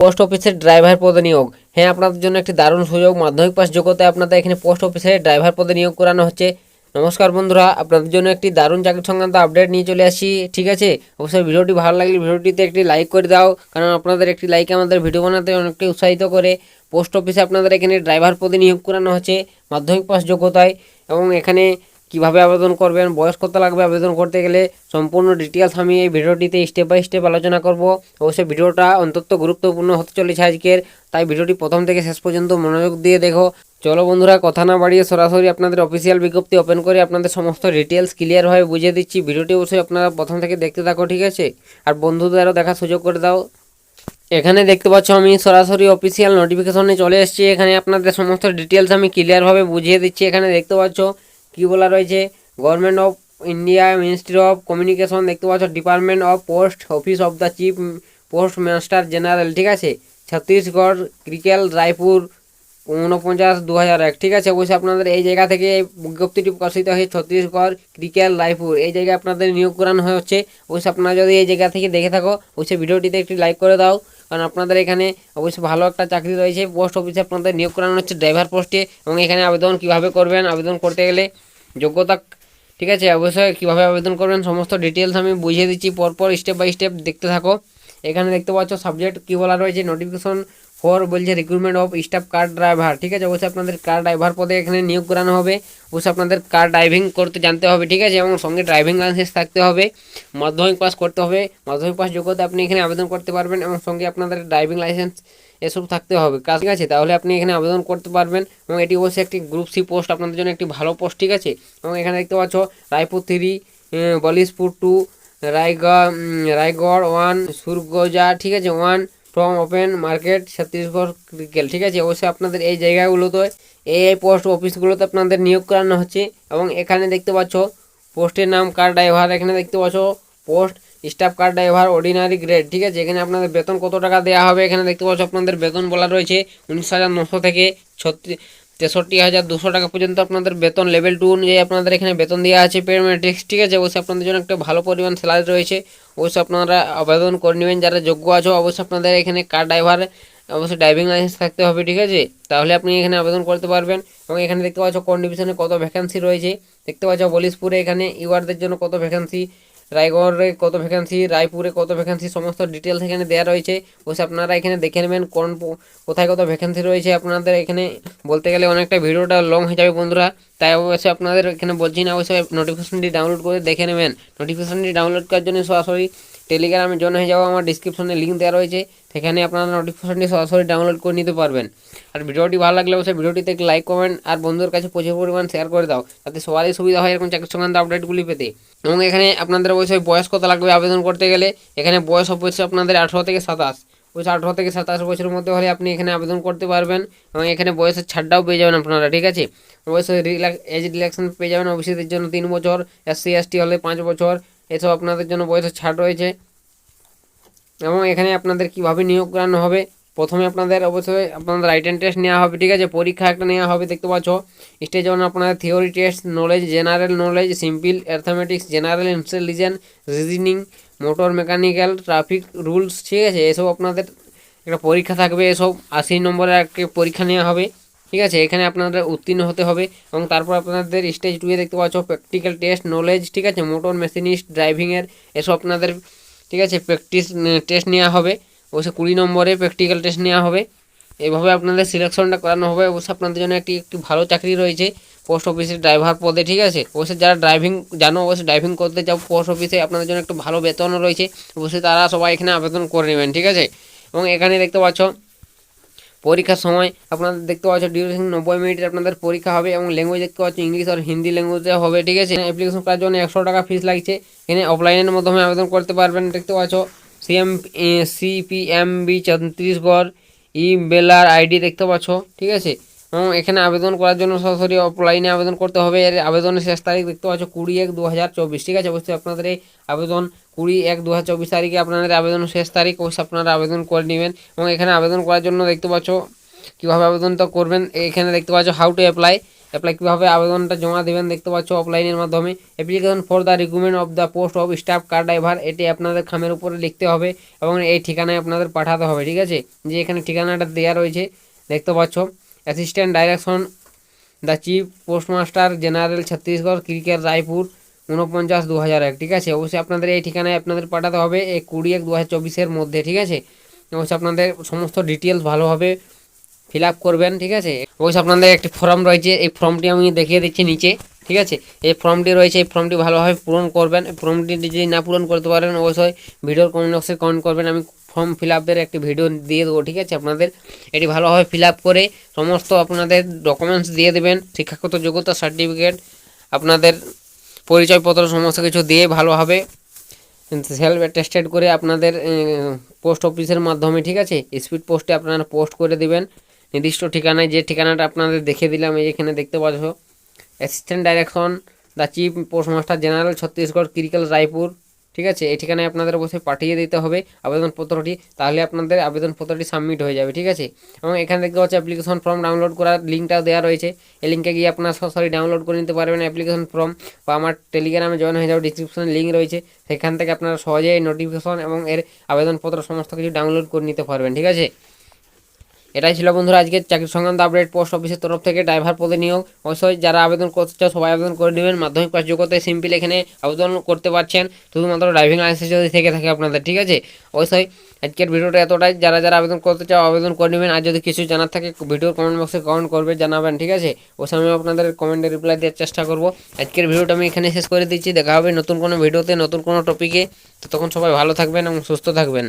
Post অফিসের driver পদে নিয়োগ। হ্যাঁ আপনাদের জন্য একটি দারুণ সুযোগ। মাধ্যমিক পাস যোগ্যতায় আপনাদের এখানে পোস্ট অফিসের ড্রাইভার পদে নিয়োগ করানো হচ্ছে। নমস্কার বন্ধুরা, আপনাদের জন্য একটি দারুণ চাকরি সংক্রান্ত আপডেট নিয়ে চলে আসি ঠিক আছে? অবশ্যই ভিডিওটি ভালো লাগলে ভিডিওটিতে একটি লাইক করে দাও, কারণ আপনাদের একটি লাইক আমাদের ভিডিও বানাতে অনেকটাই উৎসাহিত করে। পোস্ট অফিসে আপনাদের এখানে ড্রাইভার পদে নিয়োগ করানো হচ্ছে মাধ্যমিক পাস যোগ্যতায় এবং এখানে কীভাবে আবেদন করবেন, বয়স কত লাগবে আবেদন করতে গেলে সম্পূর্ণ ডিটেলস আমি এই ভিডিওটিতে স্টেপ বাই স্টেপ আলোচনা করব। অবশ্যই ভিডিওটা অন্তত গুরুত্বপূর্ণ হতে চলেছে আজকের, তাই ভিডিওটি প্রথম থেকে শেষ পর্যন্ত মনোযোগ দিয়ে দেখো। চলো বন্ধুরা, কথা না বাড়িয়ে সরাসরি আপনাদের অফিসিয়াল বিজ্ঞপ্তি ওপেন করে আপনাদের সমস্ত ডিটেলস ক্লিয়ারভাবে বুঝিয়ে দিচ্ছি। ভিডিওটি অবশ্যই আপনারা প্রথম থেকে দেখতে থাকো, ঠিক আছে? আর বন্ধুদেরও দেখার সুযোগ করে দাও। এখানে দেখতে পাচ্ছ আমি সরাসরি অফিসিয়াল নোটিফিকেশনে চলে এসেছি। এখানে আপনাদের সমস্ত ডিটেলস আমি ক্লিয়ারভাবে বুঝিয়ে দিচ্ছি। এখানে দেখতে পাচ্ছ কী বলা রয়েছে? Government of India ministry of communication দেখতে পাচ্ছ department of post office of the chief post master general ঠিক আছে? ছত্তিশগড় ক্রিকেল রায়পুর ঊনপঞ্চাশ দু হাজার এক, ঠিক আছে? অবশ্যই আপনাদের এই জায়গা থেকে বিজ্ঞপ্তিটি প্রকাশিত হয়েছে, ছত্তিশগড় ক্রিকেল রায়পুর। এই জায়গায় আপনাদের নিয়োগ করানো হচ্ছে। অবশ্যই আপনারা যদি এই জায়গা থেকে দেখে থাকো, অবশ্যই ভিডিওটিতে একটি লাইক করে দাও। কারণ আপনাদের এখানে অবশ্যই ভালো একটা চাকরি রয়েছে। পোস্ট অফিসে আপনাদের নিয়োগ করানো হচ্ছে ড্রাইভার পোস্টে এবং এখানে আবেদন কীভাবে করবেন, আবেদন করতে গেলে যোগ্যতা ঠিক আছে, অবশ্যই কীভাবে আবেদন করবেন সমস্ত ডিটেলস আমি বুঝিয়ে দিচ্ছি। পরপর স্টেপ বাই স্টেপ দেখতে থাকো। এখানে দেখতে পাচ্ছ সাবজেক্ট কী বলা রয়েছে নোটিফিকেশন ফর বলছে recruitment of staff car driver ঠিক আছে, অবশ্যই আপনাদের কার ড্রাইভার পদে এখানে নিয়োগ করানো হবে। অবশ্যই আপনাদের কার ড্রাইভিং করতে জানতে হবে, ঠিক আছে? এবং সঙ্গে ড্রাইভিং লাইসেন্স থাকতে হবে। মাধ্যমিক পাস করতে হবে। মাধ্যমিক পাস যোগ্যতা আপনি এখানে আবেদন করতে পারবেন এবং সঙ্গে আপনাদের ড্রাইভিং লাইসেন্স এসব থাকতে হবে। কাজ ঠিক আছে? তাহলে আপনি এখানে আবেদন করতে পারবেন এবং এটি অবশ্যই একটি গ্রুপ সি পোস্ট আপনাদের জন্য একটি ভালো পোস্ট ঠিক আছে? এবং এখানে দেখতে পাচ্ছ Raipur three Bilaspur two Raigarh Raigarh one Surguja, ঠিক আছে? One from open market, Chhattisgarh circle ঠিক আছে? অবশ্যই আপনাদের এই জায়গাগুলোতে, এই এই পোস্ট অফিসগুলোতে আপনাদের নিয়োগ করানো হচ্ছে এবং এখানে দেখতে পাচ্ছ, পোস্টের নাম কার ড্রাইভার, এখানে দেখতে পাচ্ছ, post staff car driver, ordinary grade. ঠিক আছে? এখানে আপনাদের বেতন কত টাকা দেওয়া হবে? এখানে দেখতে পাচ্ছ, আপনাদের বেতন বলা রয়েছে উনিশ হাজার নশো থেকে ছত্রিশ তেষট্টি হাজার দুশো টাকা পর্যন্ত আপনাদের বেতন লেভেল টু অনুযায়ী আপনাদের এখানে বেতন দেওয়া আছে পেমেট্রিক্স ঠিক আছে? অবশ্যই আপনাদের জন্য একটা ভালো পরিমাণ স্যালারি রয়েছে। অবশ্যই আপনারা আবেদন করে নেবেন। যারা যোগ্য আছো, অবশ্যই আপনাদের এখানে কার ড্রাইভার অবশ্যই ড্রাইভিং লাইসেন্স থাকতে হবে, ঠিক আছে? তাহলে আপনি এখানে আবেদন করতে পারবেন। এবং এখানে দেখতে পাচ্ছ কোন ডিভিশনে কত ভ্যাকেন্সি রয়েছে। দেখতে পাচ্ছ বলিশপুরে এখানে ইউআরদের জন্য কত ভ্যাকেন্সি রায়গড়ে কত ভ্যাকেন্সি রায়পুরে কত ভ্যাকেন্সি সমস্ত ডিটেলস এখানে দেওয়া রয়েছে। অবশ্যই আপনারা এখানে দেখে নেবেন কোন কোথায় কত ভ্যাকেন্সি রয়েছে। আপনাদের এখানে বলতে গেলে অনেকটা ভিডিওটা লং হয়ে যাবে বন্ধুরা। তাই অবশ্যই আপনাদের এখানে বলছি না, অবশ্যই নোটিফিকেশনটি ডাউনলোড করে দেখে নেবেন। নোটিফিকেশনটি ডাউনলোড করার জন্য সরাসরি টেলিগ্রামে জয়েন হয়ে যাওয়া আমার ডিসক্রিপশনে লিঙ্ক দেওয়া রয়েছে। সেখানে আপনারা নোটিফিকেশনটি সরাসরি ডাউনলোড করে নিতে পারবেন। আর ভিডিওটি ভালো লাগলে অবশ্যই ভিডিওটিতে লাইক কমেন্ট আর বন্ধুদের কাছে প্রচুর পরিমাণ শেয়ার করে দাও। তাতে সবারই সুবিধা হয় এরকম চাকরি সংক্রান্ত আপডেটগুলি পেতে। এবং এখানে আপনাদের অবশ্যই বয়স কত লাগবে আবেদন করতে গেলে? এখানে বয়স অবশ্যই আপনাদের আঠারো থেকে সাতাশ। ওই আঠারো থেকে সাতাশ বছরের মধ্যে হলে আপনি এখানে আবেদন করতে পারবেন। এবং এখানে বয়সের ছাড়টাও পেয়ে যাবেন আপনারা, ঠিক আছে? অবশ্যই এজ রিল্যাক্সন পেয়ে যাবেন ওবিসিদের জন্য তিন বছর। এসসি এসটি হলে পাঁচ বছর। এসব আপনাদের জন্য বয়সের ছাড় রয়েছে। এবং এখানে আপনাদের কীভাবে নিয়োগ করানো হবে, প্রথমে আপনাদের অবশ্যই আপনাদের রাইটেন টেস্ট নেওয়া হবে, ঠিক আছে? পরীক্ষা একটা নেওয়া হবে, দেখতে পাচ্ছ? স্টেজ যেমন আপনাদের theory test knowledge general knowledge simple arithmetic general intelligence reasoning motor mechanical traffic rules ঠিক আছে? এসব আপনাদের একটা পরীক্ষা থাকবে, এসব আশি নম্বরের একটা পরীক্ষা নেওয়া হবে। ঠিক আছে, এখানে আপনাদের উত্তীর্ণ হতে হবে এবং তারপর আপনাদের স্টেজ টুয়ে দেখতে পাচ্ছ প্র্যাকটিক্যাল টেস্ট নলেজ ঠিক আছে মোটর মেশিনিস্ট ড্রাইভিংয়ের এসব আপনাদের, ঠিক আছে প্র্যাকটিস টেস্ট নেওয়া হবে। অবশ্যই কুড়ি নম্বরে প্র্যাকটিক্যাল টেস্ট নেওয়া হবে। এভাবে আপনাদের সিলেকশনটা করানো হবে। অবশ্যই আপনাদের জন্য একটি একটি ভালো চাকরি রয়েছে পোস্ট অফিসের ড্রাইভার পদে, ঠিক আছে? অবশ্যই যারা ড্রাইভিং জানো, অবশ্যই ড্রাইভিং করতে চাও পোস্ট অফিসে আপনাদের জন্য একটু ভালো বেতনও রয়েছে। অবশ্যই তারা সবাই এখানে আবেদন করে নেবেন, ঠিক আছে? এবং এখানে দেখতে পাচ্ছ পরীক্ষার সময় আপনাদের দেখতে পাচ্ছ ডিউরেশন নব্বই মিনিটের আপনাদের পরীক্ষা হবে এবং ল্যাঙ্গুয়েজ দেখতে পাচ্ছ ইংলিশ আর হিন্দি ল্যাঙ্গুয়েজে হবে, ঠিক আছে? অ্যাপ্লিকেশন করার জন্য একশো টাকা ফিস লাগছে। এখানে অফলাইনের মাধ্যমে আবেদন করতে পারবেন, দেখতে পাচ্ছ? সিএম সিপিএমবি ছত্তিশগড় ই বেলার আইডি দেখতে পাচ্ছ, ঠিক আছে? এখানে আবেদন করার জন্য সরাসরি অফলাইনে আবেদন করতে হবে। এর আবেদনের শেষ তারিখ দেখতে পাচ্ছ কুড়ি এক দু হাজার চব্বিশ, ঠিক আছে? অবশ্যই আপনাদের এই আবেদন কুড়ি এক দু হাজার চব্বিশ তারিখে আপনাদের আবেদনের শেষ তারিখ, অবশ্যই আপনারা আবেদন করে নেবেন। এবং এখানে আবেদন করার জন্য দেখতে পাচ্ছ কীভাবে আবেদনটা করবেন। এখানে দেখতে পাচ্ছ হাউ টু অ্যাপ্লাই অ্যাপ্লাই কীভাবে আবেদনটা জমা দেবেন দেখতে পাচ্ছ অফলাইনের মাধ্যমে। Application for the recruitment of the post of staff car driver এটি আপনাদের খামের উপরে লিখতে হবে এবং এই ঠিকানায় আপনাদের পাঠাতে হবে, ঠিক আছে? যে এখানে ঠিকানাটা দেওয়া রয়েছে, দেখতে পাচ্ছ। Assistant direction the chief postmaster general Chhattisgarh circle Raipur উনপঞ্চাশ দু হাজার এক, ঠিক আছে? অবশ্যই আপনাদের এই ঠিকানায় আপনাদের পাঠাতে হবে এই কুড়ি এক দু হাজার চব্বিশের মধ্যে, ঠিক আছে? অবশ্যই আপনাদের সমস্ত ডিটেলস ভালোভাবে ফিল আপ করবেন, ঠিক আছে? অবশ্যই আপনাদের একটি ফর্ম রয়েছে, এই ফর্মটি আমি দেখিয়ে দিচ্ছি নিচে। ঠিক আছে? এই ফর্মটি রয়েছে, এই ফর্মটি ভালোভাবে পূরণ করবেন। ফর্মটি যদি না পূরণ করতে পারেন, অবশ্যই ভিডিওর কমেন্ট বক্সে কমেন্ট করবেন। আমি ফর্ম ফিল আপের একটি ভিডিও দিয়ে দেবো, ঠিক আছে? আপনাদের এটি ভালোভাবে ফিল আপ করে সমস্ত আপনাদের ডকুমেন্টস দিয়ে দেবেন, শিক্ষাগত যোগ্যতা সার্টিফিকেট আপনাদের পরিচয়পত্র, সমস্ত কিছু দিয়ে ভালোভাবে সেলফ অ্যাটেস্টেড করে আপনাদের পোস্ট অফিসের মাধ্যমে, ঠিক আছে? স্পিড পোস্টে আপনারা পোস্ট করে দিবেন। নির্দিষ্ট ঠিকানায় যে ঠিকানাটা আপনাদের দেখে দিলাম এখানে দেখতে পাচ্ছ। Assistant direction the chief postmaster general Chhattisgarh circle Raipur ঠিক আছে? এই ঠিকানায় আপনাদের অবশ্যই পাঠিয়ে দিতে হবে আবেদনপত্রটি, তাহলে আপনাদের আবেদনপত্রটি সাবমিট হয়ে যাবে, ঠিক আছে? এবং এখানে দেখতে পাচ্ছি অ্যাপ্লিকেশন ফর্ম ডাউনলোড করার লিঙ্কটাও দেওয়া রয়েছে। এই লিঙ্কে গিয়ে আপনার সরাসরি ডাউনলোড করে নিতে পারবেন অ্যাপ্লিকেশন ফর্ম বা আমার টেলিগ্রামে জয়েন হয়ে যাবে ডিসক্রিপশনে লিঙ্ক রয়েছে। সেখান থেকে আপনারা সহজেই নোটিফিকেশন এবং এর আবেদনপত্র সমস্ত কিছু ডাউনলোড করে নিতে পারবেন, ঠিক আছে? এটাই ছিল বন্ধুরা আজকে চাকরি সংক্রান্ত আপডেট পোস্ট অফিসের তরফ থেকে ড্রাইভার পদে নিয়োগ। অবশ্যই যারা আবেদন করতে চাও সবাই আবেদন করে নেবেন। মাধ্যমিক পাস যোগ্যতায় সিম্পল এখানে আবেদন করতে পারছেন। শুধুমাত্র ড্রাইভিং লাইসেন্স যদি থেকে থাকে আপনাদের, ঠিক আছে? অবশ্যই আজকের ভিডিওটা এতটাই। যারা যারা আবেদন করতে চাও আবেদন করে নেবেন। আর যদি কিছু জানার থাকে, ভিডিওর কমেন্ট বক্সে কমেন্ট করবে, জানাবেন, ঠিক আছে? ওই সময় আপনাদের কমেন্টে রিপ্লাই দেওয়ার চেষ্টা করব। আজকের ভিডিওটা আমি এখানে শেষ করে দিচ্ছি। দেখা হবে নতুন কোনো ভিডিওতে, নতুন কোনো টপিকে তো তখন সবাই ভালো থাকবেন এবং সুস্থ থাকবেন।